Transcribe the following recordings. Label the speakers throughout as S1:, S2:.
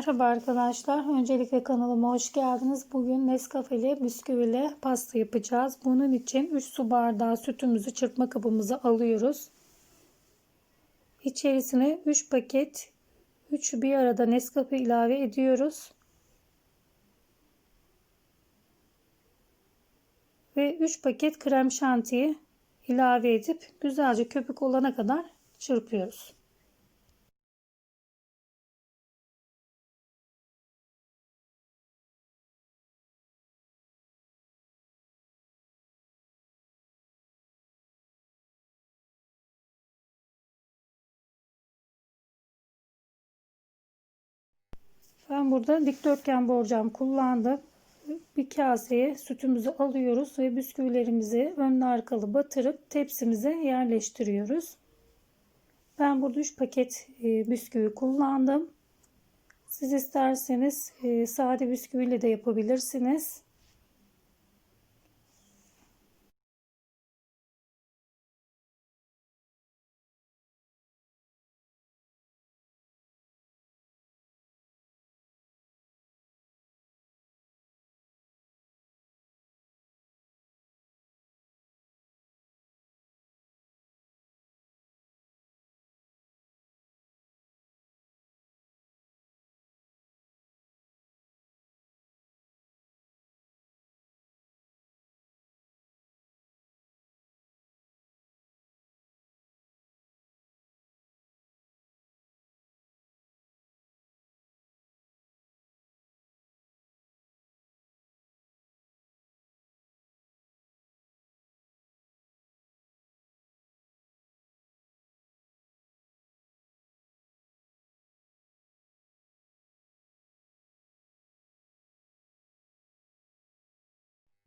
S1: Merhaba arkadaşlar. Öncelikle kanalıma hoş geldiniz. Bugün Nescafe'li bisküvili pasta yapacağız. Bunun için 3 su bardağı sütümüzü çırpma kabımıza alıyoruz. İçerisine 3 paket 3 bir arada Nescafe ilave ediyoruz. Ve 3 paket krem şantiyi ilave edip güzelce köpük olana kadar çırpıyoruz. Ben burada dikdörtgen borcam kullandım. Bir kaseye sütümüzü alıyoruz ve bisküvilerimizi önlü arkalı batırıp tepsimize yerleştiriyoruz. Ben burada 3 paket e, bisküvi kullandım. Siz isterseniz e, sade bisküviyle de yapabilirsiniz.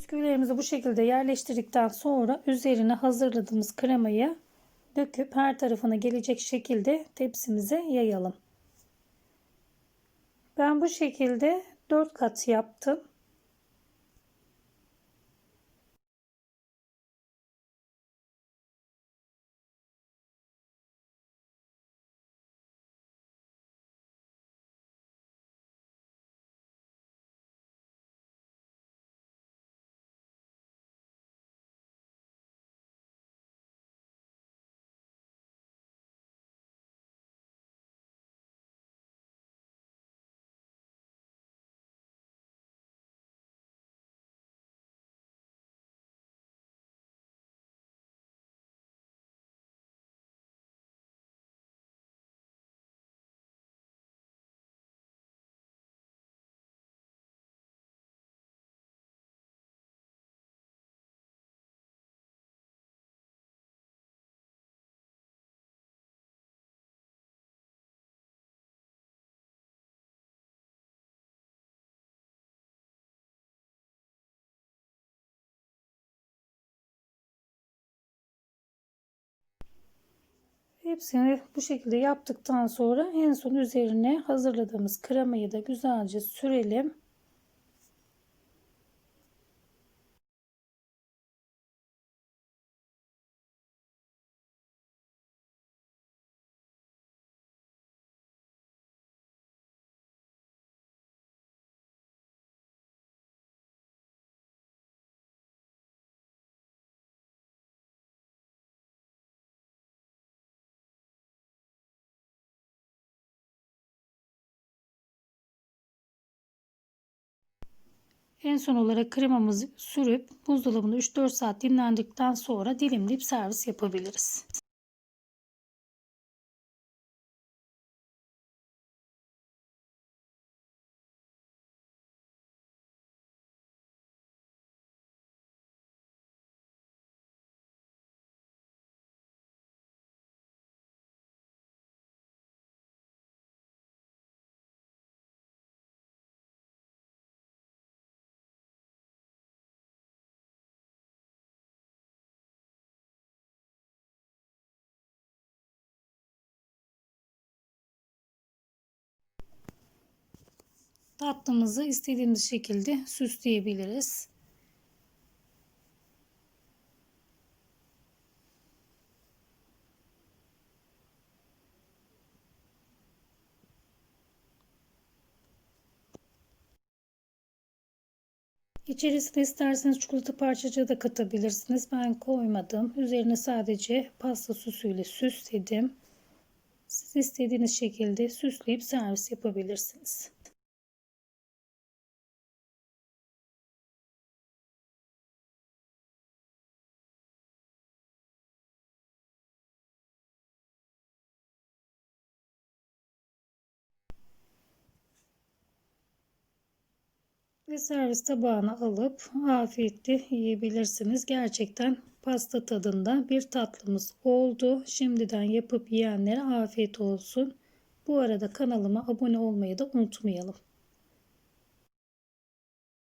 S1: Bisküvilerimizi bu şekilde yerleştirdikten sonra üzerine hazırladığımız kremayı döküp her tarafına gelecek şekilde tepsimize yayalım. Ben bu şekilde 4 kat yaptım. Hepsini bu şekilde yaptıktan sonra en son üzerine hazırladığımız kremayı da güzelce sürelim. En son olarak kremamızı sürüp buzdolabında 3-4 saat dinlendikten sonra dilimleyip servis yapabiliriz. tatlımızı istediğimiz şekilde süsleyebiliriz. İçerisine isterseniz çikolata parçacığı da katabilirsiniz. Ben koymadım. Üzerine sadece pasta süsüyle süsledim. Siz istediğiniz şekilde süsleyip servis yapabilirsiniz. Ve servis tabağına alıp afiyetle yiyebilirsiniz. Gerçekten pasta tadında bir tatlımız oldu. Şimdiden yapıp yiyenlere afiyet olsun. Bu arada kanalıma abone olmayı da unutmayalım.